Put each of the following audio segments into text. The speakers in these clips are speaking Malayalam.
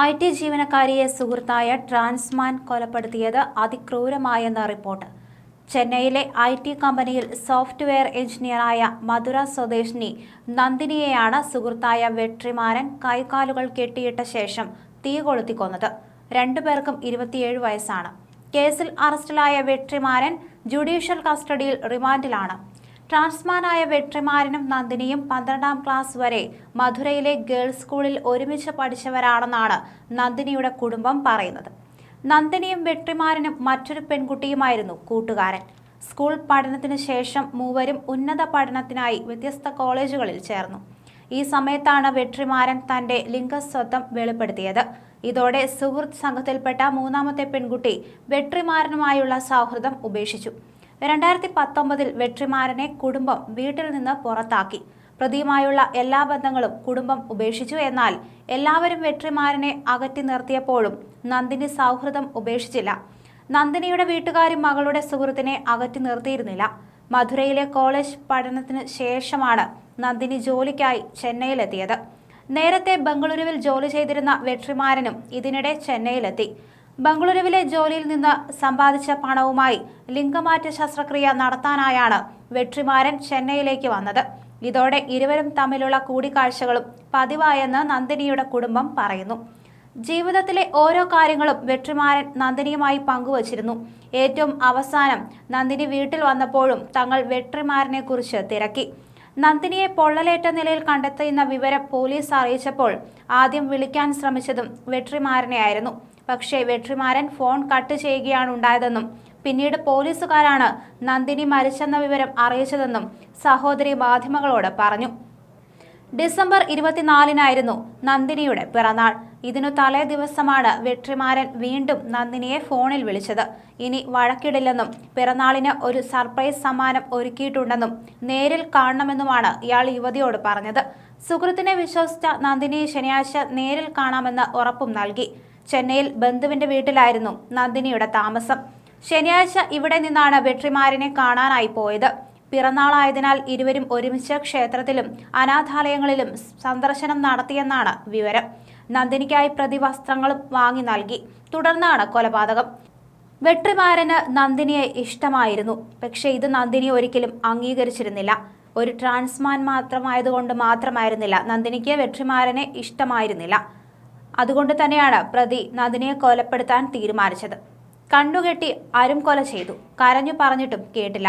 ഐ ടി ജീവനക്കാരിയെ സുഹൃത്തായ ട്രാൻസ്മാൻ കൊലപ്പെടുത്തിയത് അതിക്രൂരമായെന്ന റിപ്പോർട്ട്. ചെന്നൈയിലെ ഐ ടി കമ്പനിയിൽ സോഫ്റ്റ്വെയർ എഞ്ചിനീയറായ മധുര സ്വദേശിനി നന്ദിനിയെയാണ് സുഹൃത്തായ വെട്രിമാരൻ കൈകാലുകൾ കെട്ടിയിട്ട ശേഷം തീ കൊളുത്തി കൊന്നത്. രണ്ടുപേർക്കും ഇരുപത്തിയേഴ് വയസ്സാണ്. കേസിൽ അറസ്റ്റിലായ വെട്രിമാരൻ ജുഡീഷ്യൽ കസ്റ്റഡിയിൽ റിമാൻഡിലാണ്. ട്രാൻസ്മാനായ വെട്രിമാരനും നന്ദിനിയും പന്ത്രണ്ടാം ക്ലാസ് വരെ മധുരയിലെ ഗേൾസ് സ്കൂളിൽ ഒരുമിച്ച് പഠിച്ചവരാണെന്നാണ് നന്ദിനിയുടെ കുടുംബം പറയുന്നത്. നന്ദിനിയും വെട്രിമാരനും മറ്റൊരു പെൺകുട്ടിയുമായിരുന്നു കൂട്ടുകാരൻ. സ്കൂൾ പഠനത്തിന് ശേഷം മൂവരും ഉന്നത പഠനത്തിനായി വ്യത്യസ്ത കോളേജുകളിൽ ചേർന്നു. ഈ സമയത്താണ് വെട്രിമാരൻ തന്റെ ലിംഗസ്വത്വം വെളിപ്പെടുത്തിയത്. ഇതോടെ സുഹൃത്ത് സംഘത്തിൽപ്പെട്ട മൂന്നാമത്തെ പെൺകുട്ടി വെട്രിമാരനുമായുള്ള സൗഹൃദം ഉപേക്ഷിച്ചു. രണ്ടായിരത്തി പത്തൊമ്പതിൽ വെട്രിമാരനെ കുടുംബം വീട്ടിൽ നിന്ന് പുറത്താക്കി. പ്രതിയുമായുള്ള എല്ലാ ബന്ധങ്ങളും കുടുംബം ഉപേക്ഷിച്ചു എന്നാൽ എല്ലാവരും വെട്രിമാരനെ അകറ്റി നിർത്തിയപ്പോഴും നന്ദിനി സൗഹൃദം ഉപേക്ഷിച്ചില്ല. നന്ദിനിയുടെ വീട്ടുകാരും മകളുടെ സുഹൃത്തിനെ അകറ്റി നിർത്തിയിരുന്നില്ല. മധുരയിലെ കോളേജ് പഠനത്തിന് ശേഷമാണ് നന്ദിനി ജോലിക്കായി ചെന്നൈയിലെത്തിയത്. നേരത്തെ ബംഗളൂരുവിൽ ജോലി ചെയ്തിരുന്ന വെട്രിമാരനും ഇതിനിടെ ചെന്നൈയിലെത്തി. ബംഗളൂരുവിലെ ജോലിയിൽ നിന്ന് സമ്പാദിച്ച പണവുമായി ലിംഗമാറ്റ ശസ്ത്രക്രിയ നടത്താനായാണ് വെട്രിമാരൻ ചെന്നൈയിലേക്ക് വന്നത്. ഇതോടെ ഇരുവരും തമ്മിലുള്ള കൂടിക്കാഴ്ചകളും പതിവായെന്ന് നന്ദിനിയുടെ കുടുംബം പറയുന്നു. ജീവിതത്തിലെ ഓരോ കാര്യങ്ങളും വെട്രിമാരൻ നന്ദിനിയുമായി പങ്കുവച്ചിരുന്നു. ഏറ്റവും അവസാനം നന്ദിനി വീട്ടിൽ വന്നപ്പോഴും തങ്ങൾ വെട്രിമാരനെ കുറിച്ച് തിരക്കി. നന്ദിനിയെ പൊള്ളലേറ്റ നിലയിൽ കണ്ടെത്തിയെന്ന വിവരം പോലീസ് അറിയിച്ചപ്പോൾ ആദ്യം വിളിക്കാൻ ശ്രമിച്ചതും വെട്രിമാരനെയായിരുന്നു. പക്ഷേ വെട്രിമാരൻ ഫോൺ കട്ട് ചെയ്യുകയാണ് ഉണ്ടായതെന്നും പിന്നീട് പോലീസുകാരാണ് നന്ദിനി മരിച്ചെന്ന വിവരം അറിയിച്ചതെന്നും സഹോദരി മാധ്യമങ്ങളോട് പറഞ്ഞു. ഡിസംബർ ഇരുപത്തിനാലിനായിരുന്നു നന്ദിനിയുടെ പിറന്നാൾ. ഇതിനു തലേ ദിവസമാണ് വെട്രിമാരൻ വീണ്ടും നന്ദിനിയെ ഫോണിൽ വിളിച്ചത്. ഇനി വഴക്കിടില്ലെന്നും പിറന്നാളിന് ഒരു സർപ്രൈസ് സമ്മാനം ഒരുക്കിയിട്ടുണ്ടെന്നും നേരിൽ കാണണമെന്നുമാണ് ഇയാൾ യുവതിയോട് പറഞ്ഞത്. സുഹൃത്തിനെ വിശ്വസിച്ച നന്ദിനിയെ ശനിയാഴ്ച നേരിൽ കാണാമെന്ന് ഉറപ്പും നൽകി. ചെന്നൈയിൽ ബന്ധുവിന്റെ വീട്ടിലായിരുന്നു നന്ദിനിയുടെ താമസം. ശനിയാഴ്ച ഇവിടെ നിന്നാണ് വെട്രിമാരനെ കാണാനായി പോയത്. പിറന്നാളായതിനാൽ ഇരുവരും ഒരുമിച്ച് ക്ഷേത്രത്തിലും അനാഥാലയങ്ങളിലും സന്ദർശനം നടത്തിയെന്നാണ് വിവരം. നന്ദിനിക്കായി പ്രതിവസ്ത്രങ്ങളും വാങ്ങി നൽകി. തുടർന്നാണ് കൊലപാതകം. വെട്രിമാരന് നന്ദിനിയെ ഇഷ്ടമായിരുന്നു. പക്ഷേ ഇത് നന്ദിനി ഒരിക്കലും അംഗീകരിച്ചിരുന്നില്ല. ഒരു ട്രാൻസ്മാൻ മാത്രമായതുകൊണ്ട് മാത്രമായിരുന്നില്ല നന്ദിനിക്ക് വെട്രിമാരനെ ഇഷ്ടമായിരുന്നില്ല. അതുകൊണ്ട് തന്നെയാണ് പ്രതി നന്ദിനിയെ കൊലപ്പെടുത്താൻ തീരുമാനിച്ചത്. കണ്ണുകെട്ടി അരും കൊല ചെയ്തു. കരഞ്ഞു പറഞ്ഞിട്ടും കേട്ടില്ല.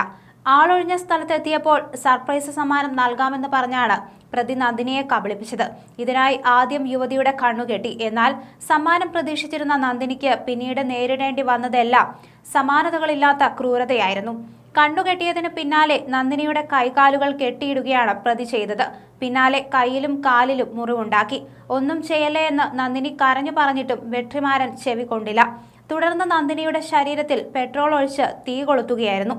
ആളൊഴിഞ്ഞ സ്ഥലത്തെത്തിയപ്പോൾ സർപ്രൈസ് സമ്മാനം നൽകാമെന്ന് പറഞ്ഞാണ് പ്രതി നന്ദിനിയെ കബളിപ്പിച്ചത്. ഇതിനായി ആദ്യം യുവതിയുടെ കണ്ണുകെട്ടി. എന്നാൽ സമ്മാനം പ്രതീക്ഷിച്ചിരുന്ന നന്ദിനിക്ക് പിന്നീട് നേരിടേണ്ടി വന്നതെല്ലാം സമാനതകളില്ലാത്ത ക്രൂരതയായിരുന്നു. കണ്ണുകെട്ടിയതിന് പിന്നാലെ നന്ദിനിയുടെ കൈകാലുകൾ കെട്ടിയിടുകയാണ് പ്രതി ചെയ്തത്. പിന്നാലെ കയ്യിലും കാലിലും മുറിവുണ്ടാക്കി. ഒന്നും ചെയ്യല്ലേ എന്ന് നന്ദിനി കരഞ്ഞു പറഞ്ഞിട്ടും വെട്രിമാരൻ ചെവി കൊണ്ടില്ല തുടർന്ന് നന്ദിനിയുടെ ശരീരത്തിൽ പെട്രോൾ ഒഴിച്ച് തീ കൊളുത്തുകയായിരുന്നു.